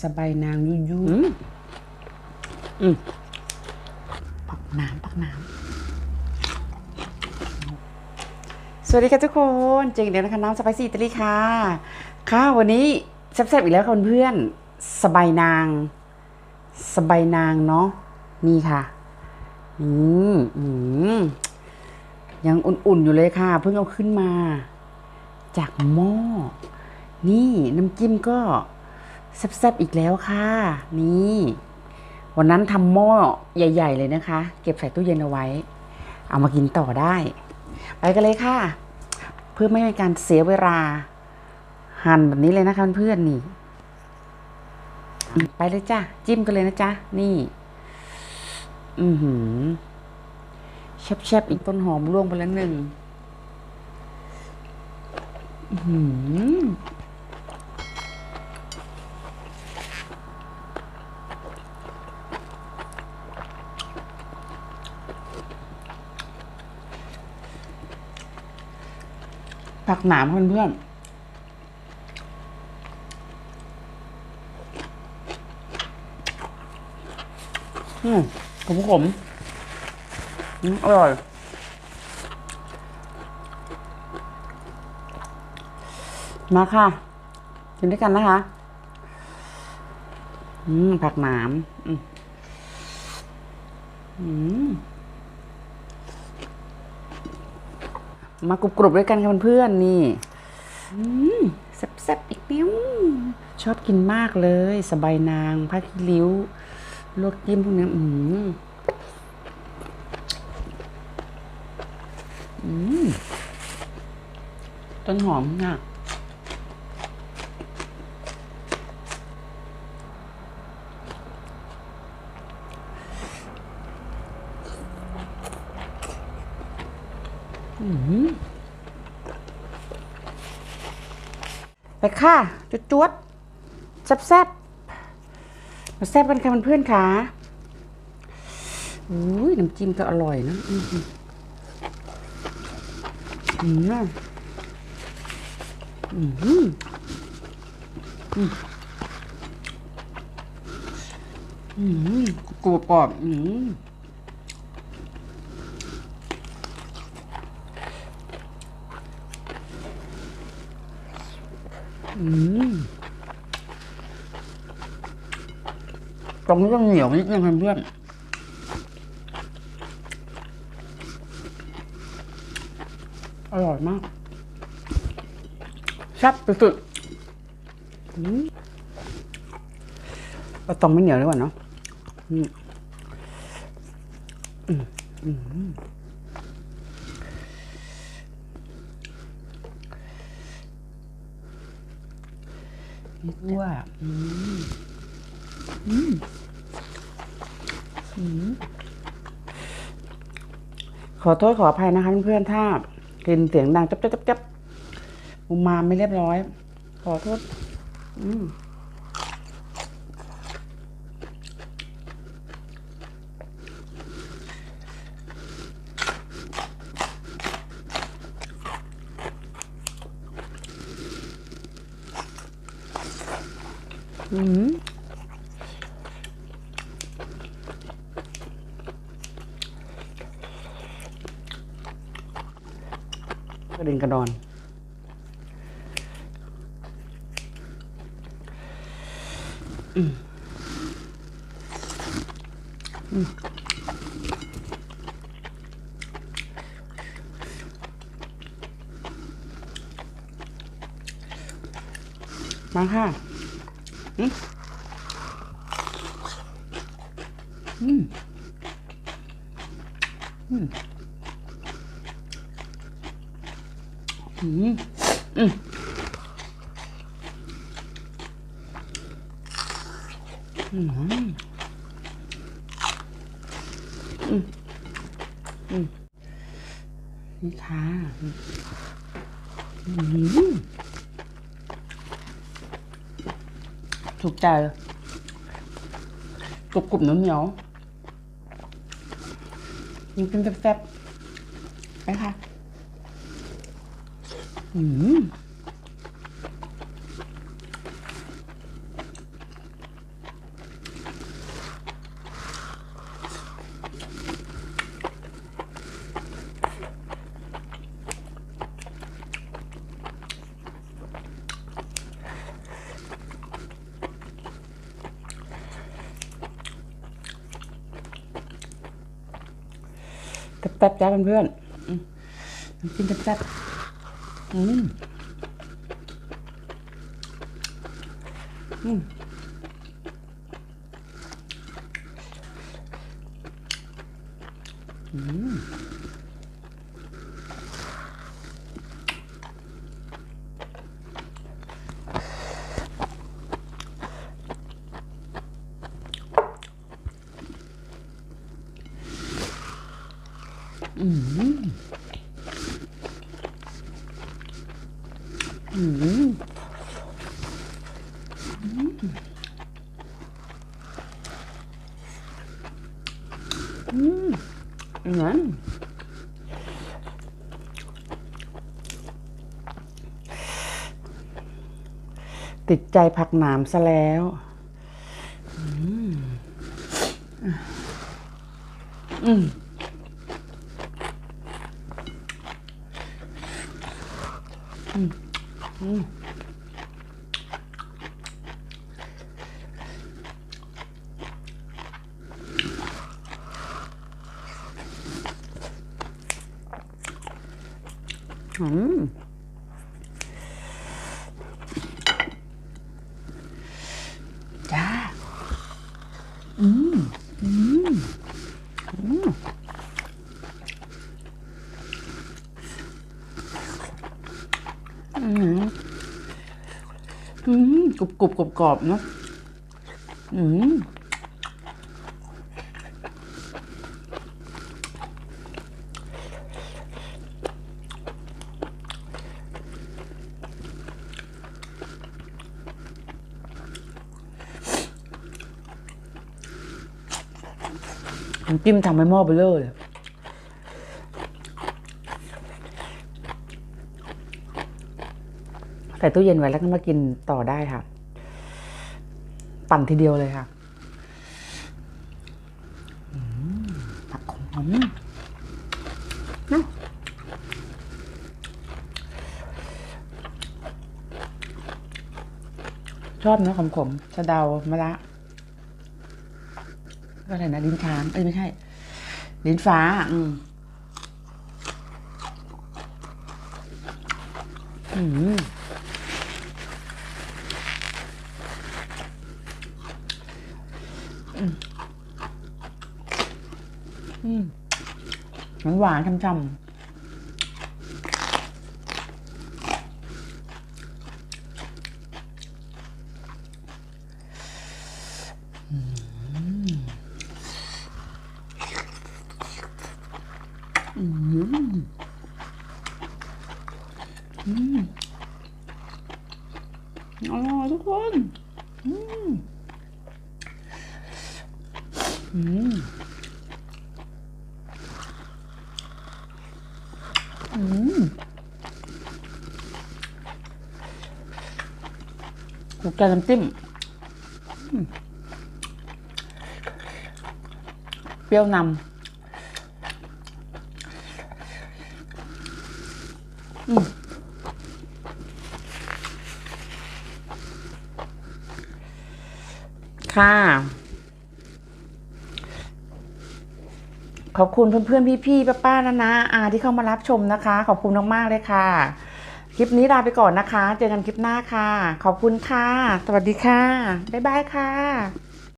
สบายนางยุยุอืมอืมปักน้ำปักน้ำสวัสดีค่ะทุกคนเจงเดียวนะคะน้ำสไปซี่อิตาลีค่ะค่ะวันนี้แซ่บๆอีกแล้วค่ะเพื่อนๆสบายนาง สบายนางเนาะนี่ค่ะอืมอืมยังอุ่นๆอยู่เลยค่ะ เพิ่งเอาขึ้นมา จากหม้อนี่น้ำจิ้มก็ แซ่บๆอีกแล้วค่ะ นี่ วันนั้นทำหม้อใหญ่ ๆ เลยนะคะ เก็บใส่ตู้เย็นเอาไว้ เอามากินต่อได้ ไปกันเลยค่ะ เพื่อไม่ให้การเสียเวลา หั่นแบบนี้เลยนะคะเพื่อนๆนี่ ไปเลยจ้ะ จิ้มกันเลยนะจ๊ะ นี่ อือหือแชบๆอีกต้นหอมร่วงไปแล้วหนึ่งอือหือ ผักหนามเพื่อนๆ อืมขมขมอืมอร่อย มาค่ะ กินด้วยกันนะคะ อืม ผักหนาม อืม อืม มากรุบๆด้วยกันค่ะเพื่อนๆนี่อืมแซ่บๆอีกนิ้วชอบกินมากเลย สบายนางผ้าคีริ้วลวกจิ้มพวกนี้อืมอืมต้นหอมน่ะ ไปค่ะ จุดจวดๆแซ่บมาแซ่บกันค่ะเพื่อนๆค่ะอุ้ยน้ำจิ้มก็อร่อยนะอืมอืมอืมอืมอืมอืมกรูบกรอบอืม ตรงนี้ต้องเหนียวนิดนึงเพื่อนอร่อยมากแซ่บสุดๆเอาตรงไม่เหนียวดีกว่าเนาะอืมอืมอืม นี่ว่าอืมอืมอืมขอโทษขออภัยนะคะเพื่อนๆถ้ากินเสียงดังจับจับจับจับมุมมาไม่เรียบร้อย ขอโทษ อืม อืมก ระเด็นกระดอนอืมมาค่ะอืมอืมอืม อืมอืมอืมอืมอืมนี่ค่ะอืมถูกใจกรุบกรุบเนียวเหนียวๆยังเป็นแซ่บๆไปค่ะ อืมแป๊บๆจ้าเพื่อนๆกินแป๊บๆ อืมอืม อืมอืมอืมงั้นติดใจผักหนามซะแล้วอืมอืม อืมจ้า อืม อืม อืม อืม อืมกรุบกรุบกรอบกรอบเนอะอืมน้ำจิ้มทำให้หม้อเบลเลอร์เลย ส่ตู้เย็นไว้แล้วก็มากินต่อได้ค่ะ ปั่นทีเดียวเลยค่ะอืมผักขมๆเนอะชอบเนอขมๆสะเดามะระก็อะไรนะลิ้นช้างเอ้ยไม่ใช่ ลิ้นฟ้า อืมอืม อืมอืมมันหวานช่ำๆอืมอืมอร่อยทุกคน อืม อืมอืมถูกใจน้ำจิ้มอืมเปรี้ยวนำอืมค่ะ ขอบคุณเพื่อนๆพี่ๆป้าๆนะนะอาที่เข้ามารับชมนะคะ ขอบคุณมากๆเลยค่ะ คลิปนี้ลาไปก่อนนะคะ เจอกันคลิปหน้าค่ะ ขอบคุณค่ะ สวัสดีค่ะ บ๊ายบายค่ะ